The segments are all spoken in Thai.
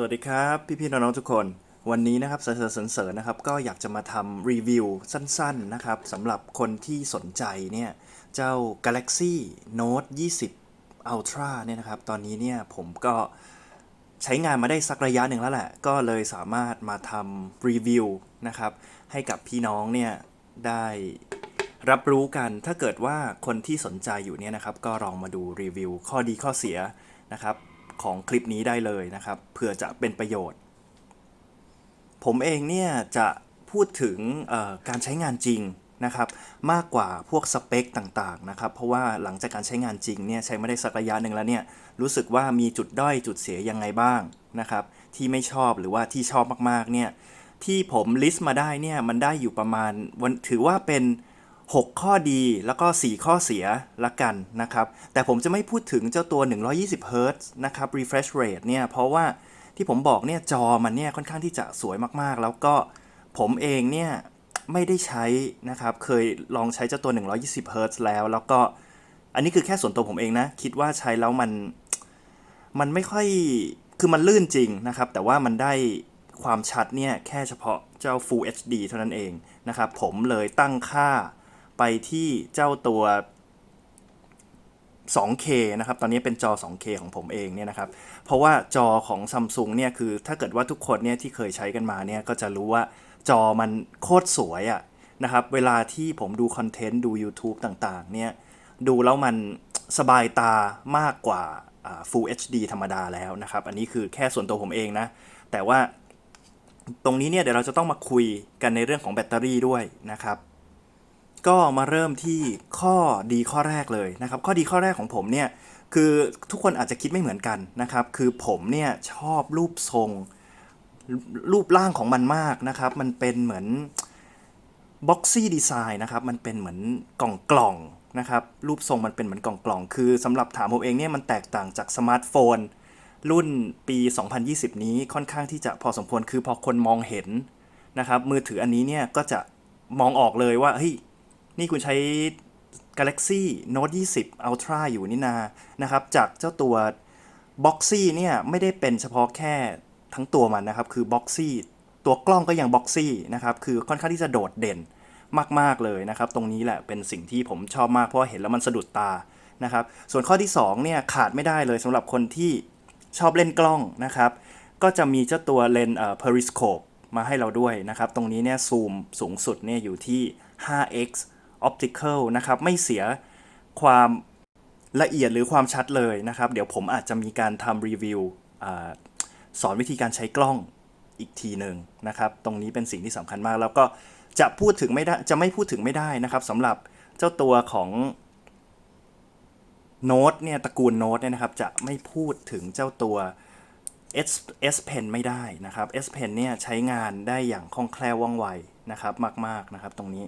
สวัสดีครับ พี่ๆน้องๆทุกคน วันนี้นะครับเสริญเสริญนะครับ ก็อยากจะมาทำรีวิวสั้นๆนะครับสำหรับคนที่สนใจเนี่ยเจ้า Galaxy Note 20 Ultra เนี่ยนะครับ ตอนนี้เนี่ยผมก็ใช้งานมาได้สักระยะหนึ่งแล้วแหละ ก็เลยสามารถมาทำรีวิวนะครับ ให้กับพี่น้องเนี่ยได้รับรู้กันถ้าเกิดว่าคนที่สนใจอยู่เนี่ยนะครับ ก็ลองมาดูรีวิวข้อดีข้อเสียนะครับ ของคลิปนี้ได้เลยนะครับเผื่อจะเป็นประโยชน์ ผมเองเนี่ยจะพูดถึงการใช้งานจริงนะครับมากกว่าพวกสเปคต่างๆนะครับเพราะว่าหลังจากการใช้งานจริงเนี่ยใช้ไม่ได้สักระยะหนึ่งแล้วเนี่ยรู้สึกว่ามีจุดด้อยจุดเสียยังไงบ้างนะครับที่ไม่ชอบหรือว่าที่ชอบมากๆเนี่ยที่ผมลิสต์มาได้เนี่ยมันได้อยู่ประมาณวันถือว่าเป็น 6 ข้อดีแล้วก็ 4 ข้อเสียละกันนะครับ แต่ผมจะไม่พูดถึงเจ้าตัว 120 Hz นะครับ refresh rate เนี่ย เพราะว่าที่ผมบอกเนี่ยจอมันเนี่ยค่อนข้างที่จะสวยมากๆ แล้วก็ผมเองเนี่ยไม่ได้ใช้นะครับ เคยลองใช้เจ้าตัว 120 Hz แล้ว แล้วก็อันนี้คือแค่ส่วนตัวผมเองนะ คิดว่าใช้แล้วมัน มันไม่ค่อย คือมันลื่นจริงนะครับ แต่ว่ามันได้ความชัดเนี่ยแค่เฉพาะเจ้า Full HD เท่านั้นเองนะครับ ผมเลยตั้งค่า ไปที่เจ้าตัว 2K นะครับ ตอนนี้เป็นจอ 2K ของผมเองเนี่ยนะครับ เพราะว่าจอของ Samsung เนี่ยคือถ้าเกิดว่าทุกคนเนี่ยที่เคยใช้กันมาเนี่ยก็จะรู้ว่าจอมันโคตรสวยอะนะครับ เวลาที่ผมดูคอนเทนต์ดู YouTube ต่างๆ เนี่ย ดูแล้วมันสบายตามากกว่า Full HD ธรรมดาแล้วนะครับ อันนี้คือแค่ส่วนตัวผมเองนะ แต่ว่าตรงนี้เนี่ยเดี๋ยวเราจะต้องมาคุยกันในเรื่องของแบตเตอรี่ด้วยนะครับ ก็มาเริ่มที่ข้อดีข้อแรกเลยนะครับ ข้อดีข้อแรกของผมเนี่ยคือทุกคนอาจจะคิดไม่เหมือนกันนะครับ คือผมเนี่ยชอบรูปทรง รูปร่างของมันมากนะครับ มันเป็นเหมือนบ็อกซี่ดีไซน์นะครับ มันเป็นเหมือนกล่องกล่องนะครับ รูปทรงมันเป็นเหมือนกล่องกล่อง คือสำหรับถามผมเองเนี่ยมันแตกต่างจากสมาร์ทโฟน รุ่นปี 2020 นี้ค่อนข้างที่จะพอสมควร คือพอคนมองเห็นนะครับ มือถืออันนี้เนี่ยก็จะมองออกเลยว่าเฮ้ย นี่คุณใช้ Galaxy Note 20 Ultra อยู่นี่นานะครับ จากเจ้าตัว Boxy เนี่ย ไม่ได้เป็นเฉพาะแค่ทั้งตัวมันนะครับ คือ Boxy ตัวกล้องก็ยัง Boxy นะครับ คือค่อนข้างที่จะโดดเด่นมาก ๆ เลยนะครับ ตรงนี้แหละเป็นสิ่งที่ผมชอบมาก เพราะเห็นแล้วมันสะดุดตานะครับ ส่วนข้อที่2เนี่ยขาดไม่ได้เลยสำหรับคนที่ชอบเล่นกล้องนะครับ ก็จะมีเจ้าตัวเลนส์เอ่อ periscope มาให้เราด้วยนะครับ ตรงนี้เนี่ยซูมสูงสุดเนี่ยอยู่ที่ 5x optical นะครับไม่เสียความละเอียดหรือความชัดเลยนะครับ เดี๋ยวผมอาจจะมีการทำรีวิวสอนวิธีการใช้กล้องอีกทีหนึ่งนะครับ ตรงนี้เป็นสิ่งที่สำคัญมาก แล้วก็จะพูดถึงไม่ได้จะไม่พูดถึงไม่ได้นะครับสำหรับเจ้าตัวของโน้ตเนี่ยตระกูลโน้ตเนี่ยนะครับจะไม่พูดถึงเจ้าตัว S S Pen ไม่ได้นะครับ S Pen เนี่ยใช้งานได้อย่างคล่องแคล่วว่องไวนะครับมาก ๆนะครับตรงนี้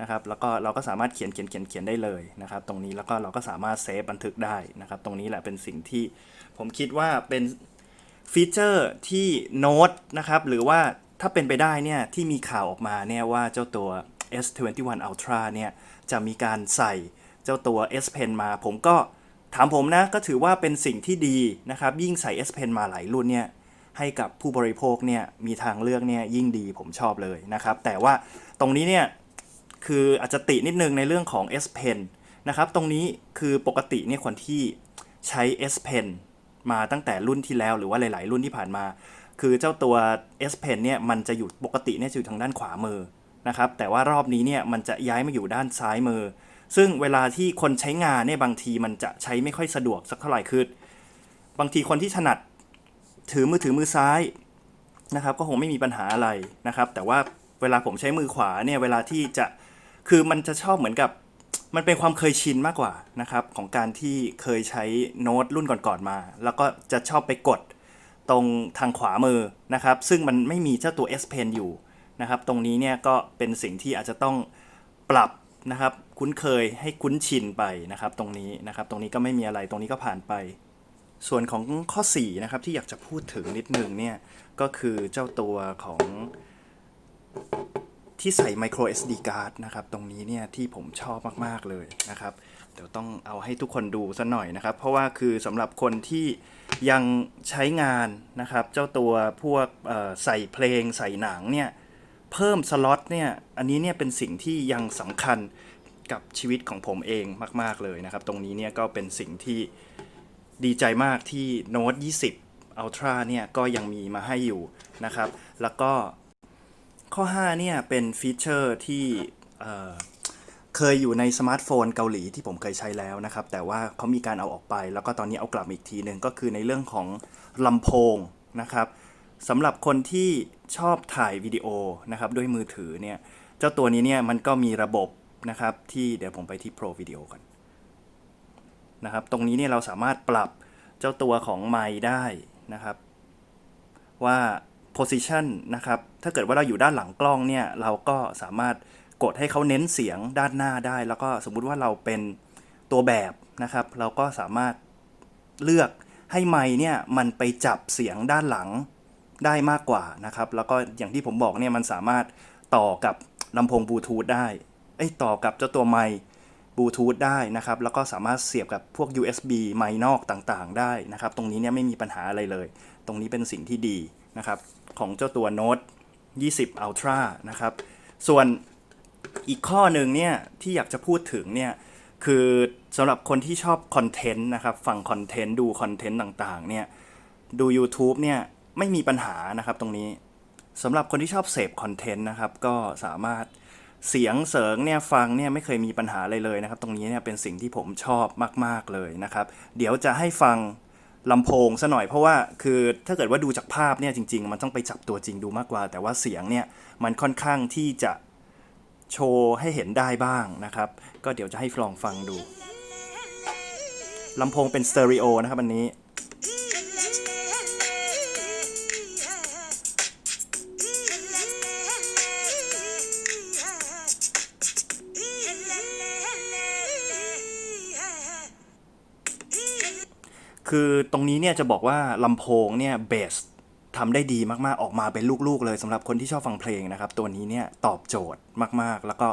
นะครับแล้วก็เราก็สามารถเขียนเขียนเขียนเขียนได้เลยนะครับ ตรงนี้แล้วก็เราก็สามารถเซฟบันทึกได้นะครับ ตรงนี้แหละเป็นสิ่งที่ผมคิดว่าเป็นฟีเจอร์ที่โน้ตนะครับหรือว่าถ้าเป็นไปได้เนี่ยที่มีข่าวออกมาเนี่ยว่าเจ้าตัว S21 Ultra เนี่ยจะมีการใส่เจ้าตัว S Pen มา ผมก็ถามผมนะก็ถือว่าเป็นสิ่งที่ดีนะครับ ยิ่งใส่ S Pen มาหลายรุ่นเนี่ยให้กับผู้บริโภคเนี่ยมีทางเลือกเนี่ยยิ่งดีผมชอบเลยนะครับ แต่ว่าตรงนี้เนี่ย คืออาจจะตินิดนึงในเรื่องของ S Pen นะครับตรงนี้คือปกติเนี่ยคนที่ใช้ S Pen มาตั้งแต่รุ่นที่แล้วหรือว่าหลาย ๆ รุ่นที่ผ่านมา คือเจ้าตัว S Pen เนี่ยมันจะอยู่ปกติเนี่ยอยู่ทางด้านขวามือนะครับแต่ว่ารอบนี้เนี่ยมันจะย้ายมาอยู่ด้านซ้ายมือ ซึ่งเวลาที่คนใช้งานเนี่ยบางทีมันจะใช้ไม่ค่อยสะดวกสักเท่าไหร่คือบางทีคนที่ถนัดถือมือถือมือซ้ายนะครับก็คงไม่มีปัญหาอะไรนะครับ แต่ว่าเวลาผมใช้มือขวาเนี่ยเวลาที่จะ คือมันจะชอบเหมือนกับมันเป็นความเคยชินมากกว่านะครับ ของการที่เคยใช้โน้ตรุ่นก่อนๆมา แล้วก็จะชอบไปกดตรงทางขวามือนะครับ ซึ่งมันไม่มีเจ้าตัว S Pen อยู่นะครับ ตรงนี้เนี่ยก็เป็นสิ่งที่อาจจะต้องปรับนะครับ คุ้นเคยให้คุ้นชินไปนะครับ ตรงนี้นะครับ ตรงนี้ก็ไม่มีอะไรตรงนี้ก็ผ่านไป ส่วนของข้อ4นะครับที่อยากจะพูดถึงนิดนึงเนี่ยก็คือเจ้าตัวของ ที่ใส่ micro SD card นะครับ ตรงนี้เนี่ยที่ผมชอบมาก ๆ เลยนะครับ เดี๋ยวต้องเอาให้ทุกคนดูสัหน่อยนะครับ เพราะว่าคือสำหรับคนที่ยังใช้งานนะครับ เจ้าตัวพวกใส่เพลงใส่หนังเนี่ยเพิ่มสล็อตเนี่ย อันนี้เนี่ยเป็นสิ่งที่ยังสำคัญกับชีวิตของผมเองมาก ๆ เลยนะครับ ตรงนี้เนี่ยก็เป็นสิ่งที่ดีใจมากที่ Note 20 Ultra เนี่ยก็ยังมีมาให้อยู่นะครับ แล้วก็ ข้อ 5 เนี่ย เป็นฟีเจอร์ที่เคยอยู่ในสมาร์ทโฟนเกาหลีที่ผมเคยใช้แล้วนะครับ แต่ว่าเขามีการเอาออกไป แล้วก็ตอนนี้เอากลับอีกทีหนึ่งก็คือในเรื่องของลำโพงนะครับสำหรับคนที่ชอบถ่ายวิดีโอนะครับด้วยมือถือเนี่ยเจ้าตัวนี้เนี่ยมันก็มีระบบนะครับที่เดี๋ยวผมไปที่ Pro Video ก่อนนะครับตรงนี้เนี่ยเราสามารถปรับเจ้าตัวของไมค์ได้นะครับ ว่า position นะครับ ถ้าเกิดว่าเราอยู่ด้านหลังกล้องเนี่ย เราก็สามารถกดให้เขาเน้นเสียงด้านหน้าได้ แล้วก็สมมุติว่าเราเป็นตัวแบบนะครับ เราก็สามารถเลือกให้ไมเนี่ยมันไปจับเสียงด้านหลังได้มากกว่านะครับ แล้วก็อย่างที่ผมบอกเนี่ยมันสามารถต่อกับลำโพงบลูทูธได้เอ้ยต่อกับเจ้าตัวไมค์บลูทูธได้นะครับ แล้วก็สามารถเสียบกับพวก USB ไมค์นอกต่างๆ ได้นะครับ ตรงนี้เนี่ยไม่มีปัญหาอะไรเลย ตรงนี้เป็นสิ่งที่ดีนะครับ ของเจ้าตัว Note 20 Ultra นะครับ ส่วนอีกข้อหนึ่งเนี่ยที่อยากจะพูดถึงเนี่ยคือสำหรับคนที่ชอบคอนเทนต์นะครับฟังคอนเทนต์ดูคอนเทนต์ต่างๆเนี่ยดู YouTube เนี่ยไม่มีปัญหานะครับตรงนี้สำหรับคนที่ชอบเสพคอนเทนต์นะครับก็สามารถเสียงเสริงเนี่ยฟังเนี่ยไม่เคยมีปัญหาอะไรเลยนะครับ ตรงนี้เนี่ยเป็นสิ่งที่ผมชอบมาก ๆเลยนะครับ เดี๋ยวจะให้ฟัง ลำโพงซะหน่อยเพราะว่าคือถ้าเกิดว่าดูจากภาพเนี่ยจริง ๆ มันต้องไปจับตัวจริงดูมากกว่า แต่ว่าเสียงเนี่ยมันค่อนข้างที่จะโชว์ให้เห็นได้บ้างนะครับ ก็เดี๋ยวจะให้ลองฟังดูลำโพงเป็นสเตอริโอนะครับอันนี้ คือตรงนี้เนี่ยจะบอกว่าลำโพงเนี่ยเบสทำได้ดีมากๆออกมาเป็นลูกๆเลยสำหรับคนที่ชอบฟังเพลงนะครับ ตัวนี้เนี่ยตอบโจทย์มากๆ แล้วก็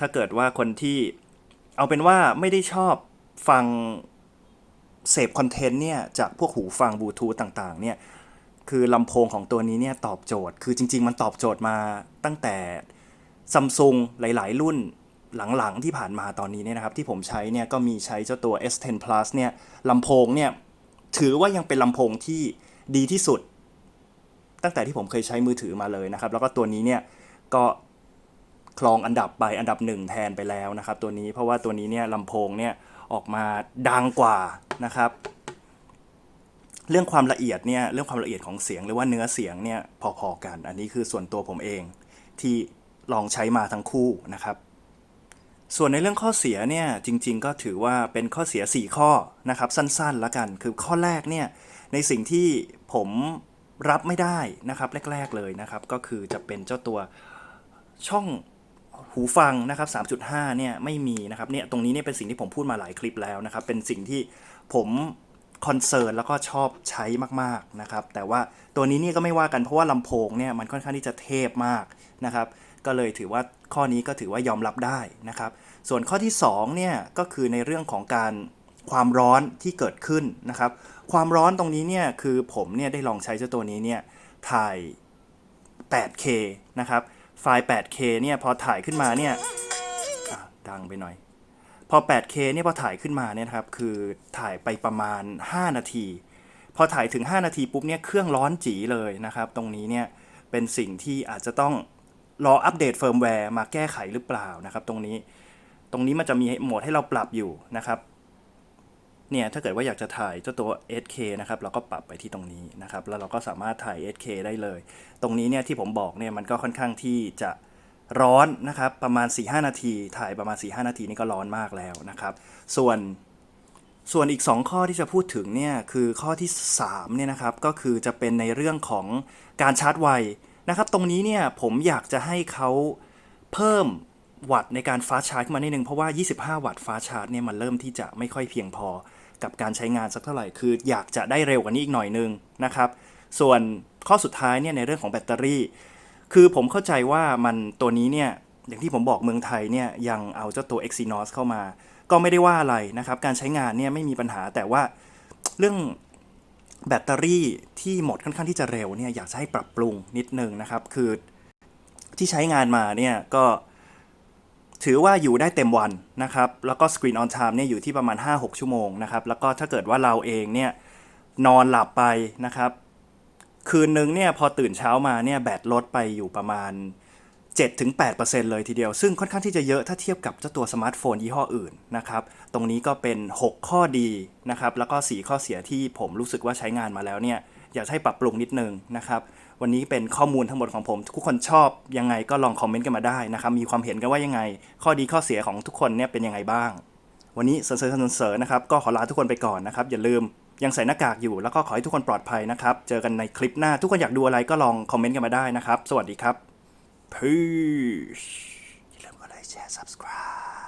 ถ้าเกิดว่าคนที่เอาเป็นว่าไม่ได้ชอบฟังเสพคอนเทนต์เนี่ยจากพวกหูฟังบลูทูธต่างๆเนี่ยคือลำโพงของตัวนี้เนี่ยตอบโจทย์ คือจริง ๆ มันตอบโจทย์มาตั้งแต่ซัมซุงหลาย ๆ รุ่น หลังๆที่ผ่านมาตอนนี้เนี่ยนะครับที่ผมใช้เนี่ยก็มีใช้เจ้าตัว S10 Plus เนี่ยลำโพงเนี่ยถือว่ายังเป็นลำโพงที่ดีที่สุด ตั้งแต่ที่ผมเคยใช้มือถือมาเลยนะครับ แล้วก็ตัวนี้เนี่ยก็ครองอันดับไปอันดับหนึ่งแทนไปแล้วนะครับ ตัวนี้เพราะว่าตัวนี้เนี่ยลำโพงเนี่ยออกมาดังกว่านะครับ เรื่องความละเอียดเนี่ยเรื่องความละเอียดของเสียงหรือว่าเนื้อเสียงเนี่ยพอๆกัน อันนี้คือส่วนตัวผมเองที่ลองใช้มาทั้งคู่นะครับ ส่วนในเรื่องข้อเสียเนี่ยจริงๆ ก็ถือว่าเป็นข้อเสีย 4 ข้อนะครับสั้นๆแล้วกัน คือข้อแรกเนี่ยในสิ่งที่ผมรับไม่ได้นะครับแรก ๆเลยนะครับก็คือจะเป็นเจ้าตัวช่องหูฟังนะครับ 3.5 เนี่ยไม่มีนะครับเนี่ยตรงนี้เนี่ยเป็นสิ่งที่ผมพูดมาหลายคลิปแล้วนะครับ เป็นสิ่งที่ผมคอนเซิร์นแล้วก็ชอบใช้มากๆนะครับ แต่ว่าตัวนี้เนี่ยก็ไม่ว่ากันเพราะว่าลำโพงเนี่ยมันค่อนข้างที่จะเทพมากนะครับ ก็เลยถือว่าข้อนี้ก็ถือว่ายอมรับได้นะครับ ส่วนข้อที่2เนี่ยก็คือในเรื่องของการความร้อนที่เกิดขึ้นนะครับ ความร้อนตรงนี้เนี่ยคือผมเนี่ยได้ลองใช้เจ้าตัวนี้เนี่ยถ่าย 8K นะครับไฟล์ 8K เนี่ยพอถ่ายขึ้นมาเนี่ยดังไปหน่อย พอ 8K เนี่ยพอถ่ายขึ้นมาเนี่ยครับคือถ่ายไปประมาณ 5 นาที พอถ่ายถึง 5 นาทีปุ๊บเนี่ยเครื่องร้อนจีเลยนะครับ ตรงนี้เนี่ยเป็นสิ่งที่อาจจะต้อง รออัปเดตเฟิร์มแวร์มาแก้ไขหรือเปล่านะครับตรงนี้ ตรงนี้มันจะมีโหมดให้เราปรับอยู่นะครับ เนี่ยถ้าเกิดว่าอยากจะถ่ายเจ้าตัว 8K นะครับเราก็ปรับไปที่ตรงนี้นะครับ แล้วเราก็สามารถถ่าย 8K ได้เลย ตรงนี้เนี่ยที่ผมบอกเนี่ยมันก็ค่อนข้างที่จะร้อนนะครับประมาณ 4-5 นาที ถ่ายประมาณ 4-5 นาทีนี่ก็ร้อนมากแล้วนะครับ ส่วนส่วนอีก 2 ข้อที่จะพูดถึงเนี่ยคือข้อที่3เนี่ยนะครับก็คือจะเป็นในเรื่องของการชาร์จไว นะครับ ตรงนี้เนี่ยผมอยากจะให้เขาเพิ่มวัตต์ในการฟ้าชาร์จขึ้นมานิดนึงเพราะว่า 25 วัตต์ฟาชาร์จเนี่ยมันเริ่มที่จะไม่ค่อยเพียงพอกับการใช้งานสักเท่าไหร่ คืออยากจะได้เร็วกว่านี้อีกหน่อยนึงนะครับ ส่วนข้อสุดท้ายเนี่ยในเรื่องของแบตเตอรี่ คือผมเข้าใจว่ามันตัวนี้เนี่ยอย่างที่ผมบอกเมืองไทยเนี่ยยังเอาเจ้าตัว Exynos เข้ามา ก็ไม่ได้ว่าอะไรนะครับ การใช้งานเนี่ยไม่มีปัญหาแต่ว่าเรื่อง แบตเตอรี่ที่หมดค่อนข้างที่จะเร็วเนี่ยอยากจะให้ปรับปรุงนิดนึงนะครับ คือที่ใช้งานมาเนี่ยก็ถือว่าอยู่ได้เต็มวันนะครับ แล้วก็ Screen on Time เนี่ยอยู่ที่ประมาณ 5-6 ชั่วโมงนะครับ แล้วก็ถ้าเกิดว่าเราเองเนี่ยนอนหลับไปนะครับ คืนนึงเนี่ยพอตื่นเช้ามาเนี่ยแบตลดไปอยู่ประมาณ 7-8%เลยทีเดียว ซึ่งค่อนข้างที่จะเยอะถ้าเทียบกับเจ้าตัวสมาร์ทโฟนยี่ห้ออื่นนะครับ ตรงนี้ก็เป็น 6 ข้อดีนะครับ แล้วก็ 4 ข้อเสียที่ผมรู้สึกว่าใช้งานมาแล้วเนี่ย อยากให้ปรับปรุงนิดนึงนะครับ วันนี้เป็นข้อมูลทั้งหมดของผม ทุกคนชอบยังไงก็ลองคอมเมนต์กันมาได้นะครับ มีความเห็นกันว่ายังไง ข้อดีข้อเสียของทุกคนเนี่ยเป็นยังไงบ้าง วันนี้เสริร์เสริร์นะครับ ก็ขอลาทุกคนไปก่อนนะครับ อย่าลืมยังใส่หน้ากากอยู่ แล้วก็ขอให้ทุกคนปลอดภัยนะครับ เจอกันในคลิปหน้า ทุกคนอยากดูอะไรก็ลองคอมเมนต์กันมาได้นะครับ สวัสดีครับ Peace อย่าลืมกดไลค์แชร์ subscribe